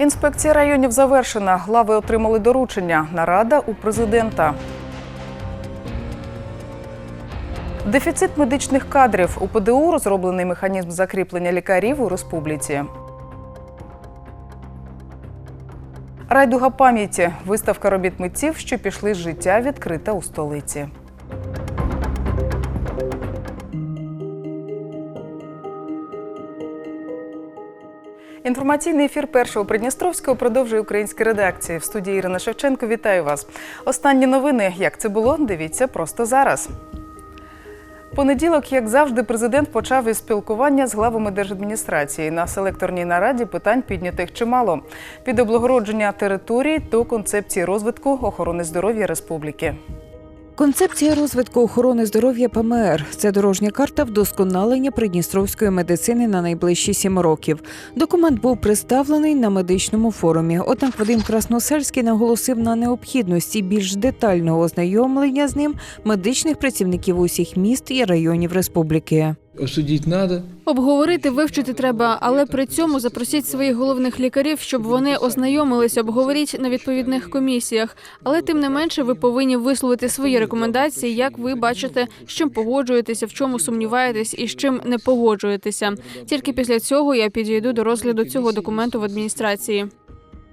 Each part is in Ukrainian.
Інспекція районів завершена. Глави отримали доручення. Нарада у президента. Дефіцит медичних кадрів у ПДУ розроблений механізм закріплення лікарів у республіці. Райдуга пам'яті виставка робіт митців, що пішли з життя, відкрита у столиці. Інформаційний ефір першого Придністровського продовжує українська редакція. В студії Ірина Шевченко. Вітаю вас. Останні новини. Як це було? Дивіться просто зараз. Понеділок, як завжди, президент почав із спілкування з главами держадміністрації. На селекторній нараді питань піднятих чимало від облагородження територій до концепції розвитку охорони здоров'я республіки. Концепція розвитку охорони здоров'я ПМР це дорожня карта вдосконалення придністровської медицини на найближчі сім років. Документ був представлений на медичному форумі. Однак Вадим Красносельський наголосив на необхідності більш детального ознайомлення з ним медичних працівників усіх міст і районів республіки. Обсудить надо. Обговорити, вивчити треба, але при цьому запросіть своїх головних лікарів, щоб вони ознайомились, обговоріть на відповідних комісіях. Але тим не менше, ви повинні висловити свої рекомендації, як ви бачите, з чим погоджуєтеся, в чому сумніваєтесь і з чим не погоджуєтеся. Тільки після цього я підійду до розгляду цього документу в адміністрації.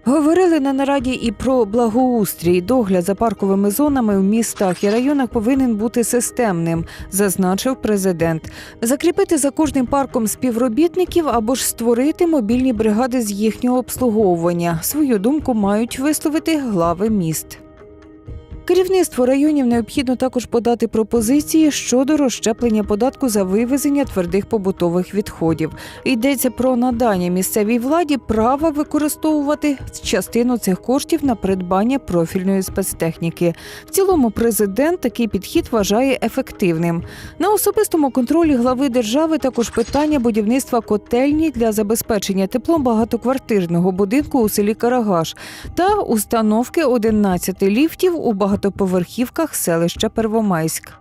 Говорили на нараді і про благоустрій. Догляд за парковими зонами в містах і районах повинен бути системним, зазначив президент. Закріпити за кожним парком співробітників або ж створити мобільні бригади з їхнього обслуговування. Свою думку мають висловити глави міст. Керівництво районів необхідно також подати пропозиції щодо розщеплення податку за вивезення твердих побутових відходів. Йдеться про надання місцевій владі права використовувати частину цих коштів на придбання профільної спецтехніки. В цілому президент такий підхід вважає ефективним. На особистому контролі глави держави також питання будівництва котельні для забезпечення теплом багатоквартирного будинку у селі Карагаш та установки 11 ліфтів у багатоповерхівках селища Первомайськ.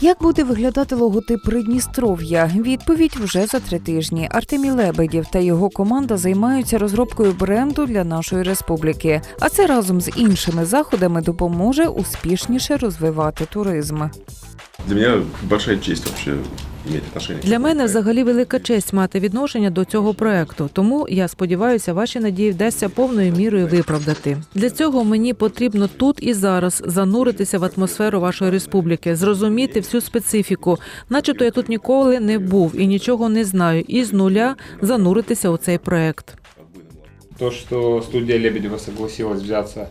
Як буде виглядати логотип Придністров'я? Відповідь вже за три тижні. Артемій Лебедєв та його команда займаються розробкою бренду для нашої республіки. А це разом з іншими заходами допоможе успішніше розвивати туризм. Для меня большая честь вообще. Для мене взагалі велика честь мати відношення до цього проекту. Тому я сподіваюся, ваші надії вдасться повною мірою виправдати. Для цього мені потрібно тут і зараз зануритися в атмосферу вашої республіки, зрозуміти всю специфіку, начебто я тут ніколи не був і нічого не знаю, і з нуля зануритися у цей проект. То, что студия Лебедева согласилась взяться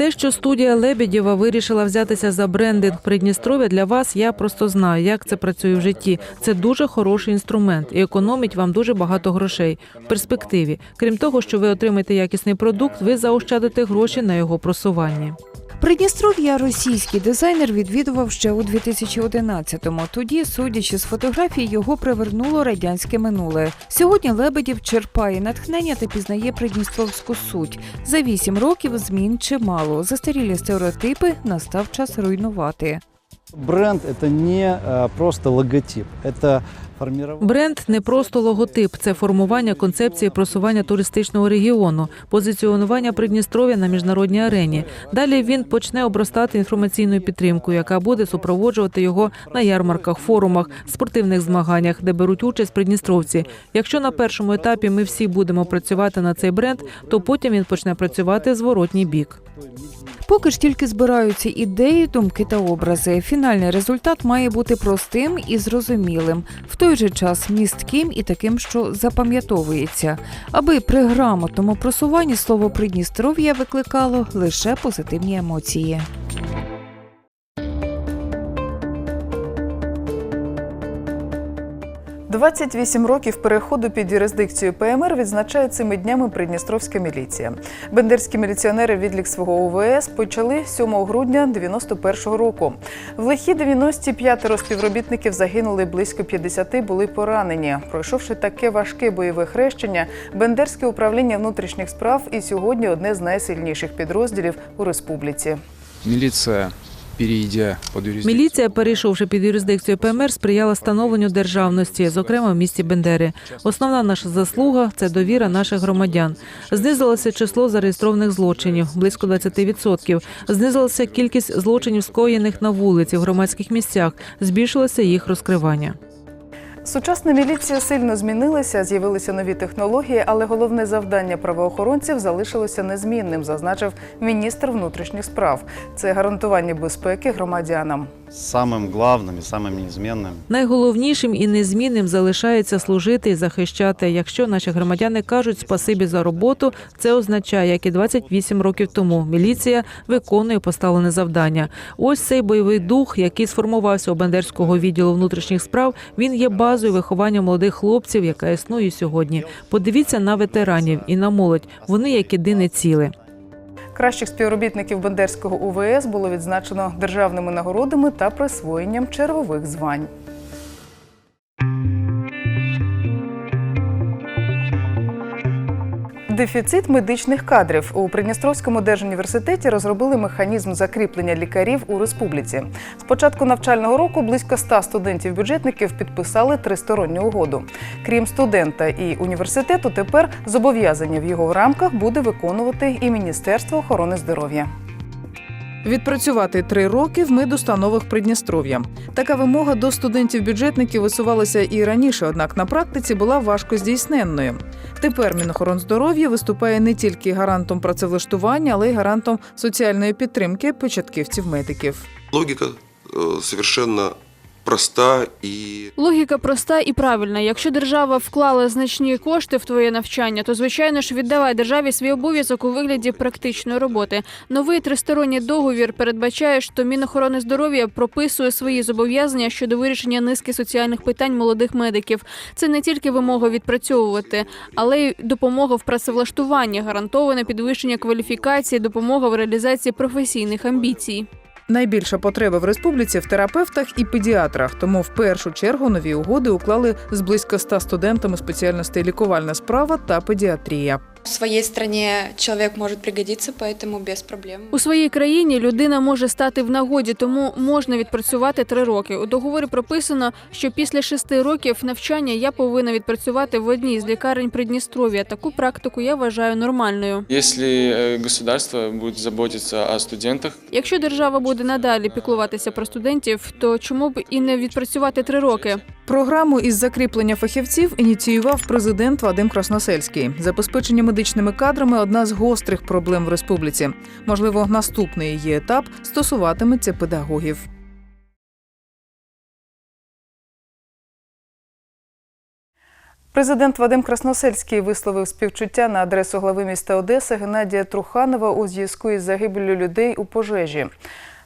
Те, що студія Лебедєва вирішила взятися за брендинг Придністров'я, для вас я просто знаю, як це працює в житті. Це дуже хороший інструмент і економить вам дуже багато грошей в перспективі. Крім того, що ви отримаєте якісний продукт, ви заощадите гроші на його просуванні. Придністров'я російський дизайнер відвідував ще у 2011-му. Тоді, судячи з фотографій, його привернуло радянське минуле. Сьогодні Лебедів черпає натхнення та пізнає придністровську суть. За вісім років змін чимало. Застарілі стереотипи настав час руйнувати. Бренд это не э, просто логотип, это формирование. Бренд не просто логотип, це формування концепції просування туристичного регіону, позиціонування Придністров'я на міжнародній арені. Далі він почне обростати інформаційною підтримкою, яка буде супроводжувати його на ярмарках, форумах, спортивних змаганнях, де беруть участь придністровці. Якщо на першому етапі ми всі будемо працювати на цей бренд, то потім він почне працювати зворотній бік. Поки ж тільки збираються ідеї, думки та образи. Фінальний результат має бути простим і зрозумілим, в той же час містким і таким, що запам'ятовується, аби при грамотному просуванні слово Придністров'я викликало лише позитивні емоції. – 28 років переходу під юрисдикцію ПМР відзначає цими днями Придністровська міліція. Бендерські міліціонери відлік свого УВС почали 7 грудня 91-го року. В лихі 90 п'ятеро співробітників загинули, близько 50 були поранені. Пройшовши таке важке бойове хрещення, Бендерське управління внутрішніх справ і сьогодні одне з найсильніших підрозділів у республіці. Юрисдикцию. Міліція, перейшовши під юрисдикцію ПМР, сприяла становленню державності, зокрема в місті Бендери. Основна наша заслуга це довіра наших громадян. Знизилося число зареєстрованих злочинів близько 20%. Знизилася кількість злочинів, скоєних на вулиці, в громадських місцях. Збільшилося їх розкривання. Сучасна міліція сильно змінилася, з'явилися нові технології, але головне завдання правоохоронців залишилося незмінним, зазначив міністр внутрішніх справ. Це гарантування безпеки громадянам. Самым главным и самым неизменным Найголовнішим і незмінним залишається служити і захищати. Якщо наші громадяни кажуть спасибі за роботу, це означає, як і 28 років тому міліція виконує поставлене завдання. Ось цей бойовий дух, який сформувався у Бендерського відділу внутрішніх справ. Він є базою виховання молодих хлопців, яка існує сьогодні. Подивіться на ветеранів і на молодь. Вони як єдине ціле. Кращих співробітників Бендерського УВС було відзначено державними нагородами та присвоєнням чергових звань. Дефіцит медичних кадрів у Придністровському держуніверситеті розробили механізм закріплення лікарів у республіці. З початку навчального року близько 100 студентів-бюджетників підписали тристоронню угоду. Крім студента і університету, тепер зобов'язання в його рамках буде виконувати і Міністерство охорони здоров'я. Відпрацювати три роки в медустановах Придністров'я. Така вимога до студентів-бюджетників висувалася і раніше, однак на практиці була важко здійсненною. Тепер Мінохоронздоров'я виступає не тільки гарантом працевлаштування, але й гарантом соціальної підтримки початківців-медиків. Логіка э, совершенно проста и Логіка проста і правильна. Якщо держава вклала значні кошти в твоє навчання, то звичайно ж віддавай державі свій обов'язок у вигляді практичної роботи. Новий тристоронній договір передбачає, що Мінохорони здоров'я прописує свої зобов'язання щодо вирішення низки соціальних питань молодих медиків. Це не тільки вимога відпрацьовувати, але й допомога в працевлаштуванні, гарантоване підвищення кваліфікації, допомога в реалізації професійних амбіцій. Найбільша потреба в республіці в терапевтах і педіатрах. Тому в першу чергу нові угоди уклали з близько 100 студентами спеціальностей лікувальна справа та педіатрія. В своей стране человек может пригодиться, поэтому без проблем. У своїй країні людина може стати в нагоді, тому можна відпрацювати три роки. У договорі прописано, що після шести років навчання я повинна відпрацювати в одній з лікарень Придністров'я. Таку практику я вважаю нормальною. Если э, государство будет заботиться о студентах, Якщо держава буде надалі піклуватися про студентів, то чому б і не відпрацювати три роки? Програму із закріплення фахівців ініціював президент Вадим Красносельський. Забезпечення медичними кадрами одна з гострих проблем в республіці. Можливо, наступний її етап стосуватиметься педагогів. Президент Вадим Красносельський висловив співчуття на адресу глави міста Одеси Геннадія Труханова у зв'язку із загибеллю людей у пожежі.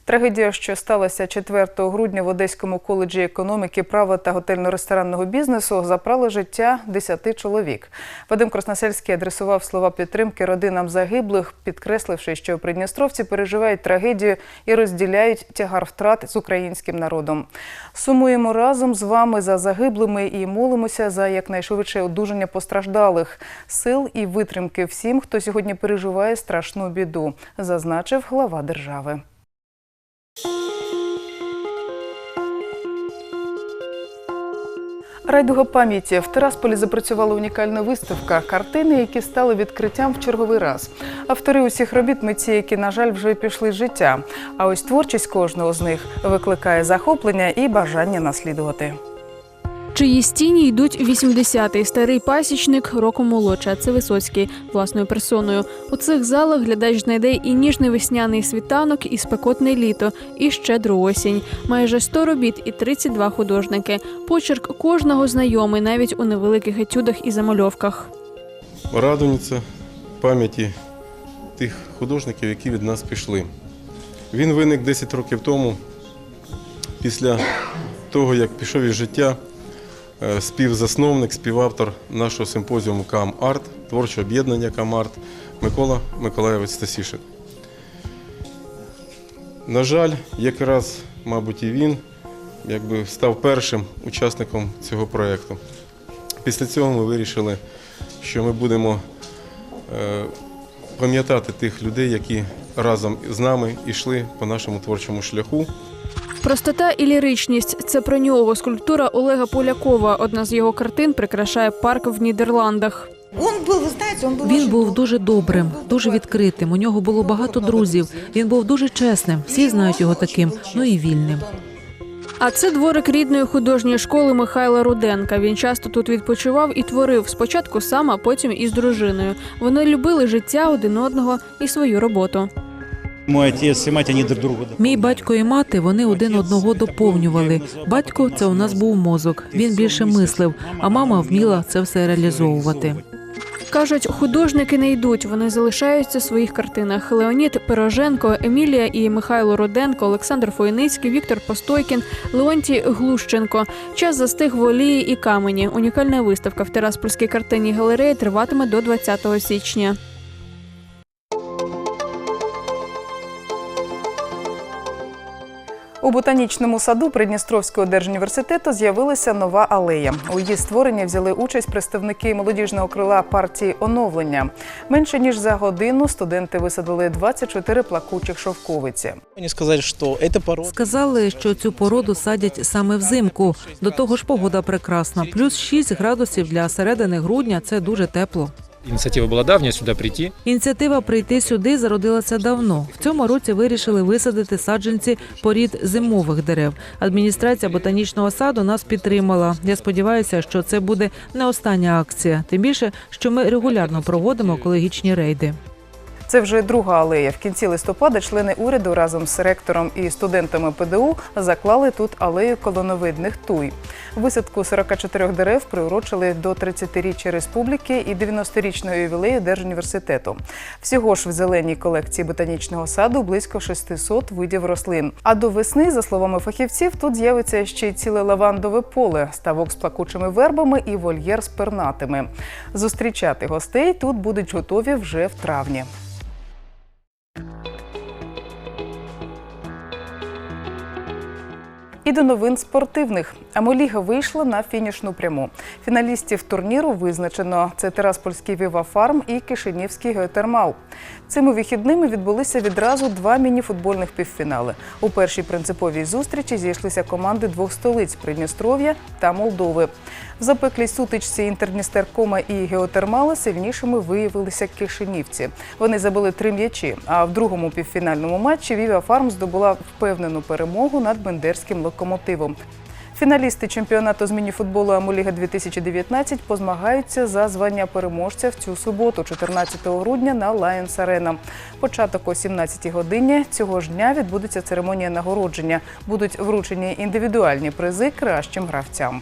Трагедія, що сталася 4 грудня в Одеському коледжі економіки, права та готельно-ресторанного бізнесу, забрала життя 10 чоловік. Вадим Красносельський адресував слова підтримки родинам загиблих, підкресливши, що придністровці переживають трагедію і розділяють тягар втрат з українським народом. Сумуємо разом з вами за загиблими і молимося за якнайшвидше одужання постраждалих, сил і витримки всім, хто сьогодні переживає страшну біду, зазначив глава держави. Райдуга пам'яті в Тирасполі запрацювала унікальна виставка картини, які стали відкриттям в черговий раз. Автори усіх робіт митці, які, на жаль, вже пішли з життя. А ось творчість кожного з них викликає захоплення і бажання наслідувати. Чиї стіні йдуть 80-й, старий пасічник, роком молодша. а Це Висоцький власною персоною. У цих залах глядач знайде і ніжний весняний світанок, і спекотне літо, і щедру осінь. Майже 100 робіт і 32 художники. Почерк кожного знайомий, навіть у невеликих етюдах і замальовках. радується пам'яті тих художників, які від нас пішли. Він виник 10 років тому, після того, як пішов із життя співзасновник, співавтор нашого симпозіуму Кам Арт, творчого об'єднання Кам Арт Микола Миколаєвич Стасішин. На жаль, якраз, мабуть, і він якби став першим учасником цього проєкту. Після цього ми вирішили, що ми будемо е, пам'ятати тих людей, які разом з нами йшли по нашому творчому шляху. Простота і ліричність це про нього. Скульптура Олега Полякова. Одна з його картин прикрашає парк в Нідерландах. Він був дуже добрим, дуже відкритим. У нього було багато друзів. Він був дуже чесним. Всі знають його таким, ну і вільним. А це дворик рідної художньої школи Михайла Руденка. Він часто тут відпочивав і творив спочатку сам, а потім із дружиною. Вони любили життя один одного і свою роботу. Мой отец и мать, они друг друга Мій батько і мати вони один одного доповнювали. Батько це у нас був мозок. Він більше мислив, а мама вміла це все реалізовувати. Кажуть, художники не йдуть, вони залишаються в своїх картинах. Леонід Пироженко, Емілія і Михайло Руденко, Олександр Фойницький, Віктор Постойкін, Леонтій Глущенко. Час застиг в олії і камені. Унікальна виставка в Тераспольській картинній галереї триватиме до 20 січня. У ботанічному саду Придністровського держуніверситету з'явилася нова алея. У її створенні взяли участь представники молодіжного крила партії оновлення. Менше ніж за годину студенти висадили 24 плакучих шовковиці. Сказали, що цю породу садять саме взимку. До того ж, погода прекрасна. Плюс 6 градусів для середини грудня це дуже тепло. Инициатива була давня сюди прийти. Ініціатива прийти сюди зародилася давно. В цьому році вирішили висадити саджанці порід зимових дерев. Адміністрація ботанічного саду нас підтримала. Я сподіваюся, що це буде не остання акція. Тим більше, що ми регулярно проводимо екологічні рейди. Це вже друга алея. В кінці листопада члени уряду разом з ректором і студентами ПДУ заклали тут алею колоновидних туй. Висадку 44 дерев приурочили до 30-річчя республіки і 90-річного ювілею Держуніверситету. Всього ж в зеленій колекції ботанічного саду близько 600 видів рослин. А до весни, за словами фахівців, тут з'явиться ще й ціле лавандове поле, ставок з плакучими вербами і вольєр з пернатими. Зустрічати гостей тут будуть готові вже в травні. І до новин спортивних. Амоліга вийшла на фінішну пряму. Фіналістів турніру визначено: це Тераспольський Віва Фарм і Кишинівський Геотермал. Цими вихідними відбулися відразу два міні-футбольних півфінали. У першій принциповій зустрічі зійшлися команди двох столиць Придністров'я та Молдови. В запеклій сутичці Інтердністеркома і Геотермала сильнішими виявилися кишинівці. Вони забили три м'ячі. А в другому півфінальному матчі Віва Фарм здобула впевнену перемогу над бендерським локомотивом. Фіналісти чемпіонату з мініфутболу Амоліга 2019 позмагаються за звання переможця в цю суботу, 14 грудня, на Lions Arena. Початок о 17 годині цього ж дня відбудеться церемонія нагородження. Будуть вручені індивідуальні призи кращим гравцям.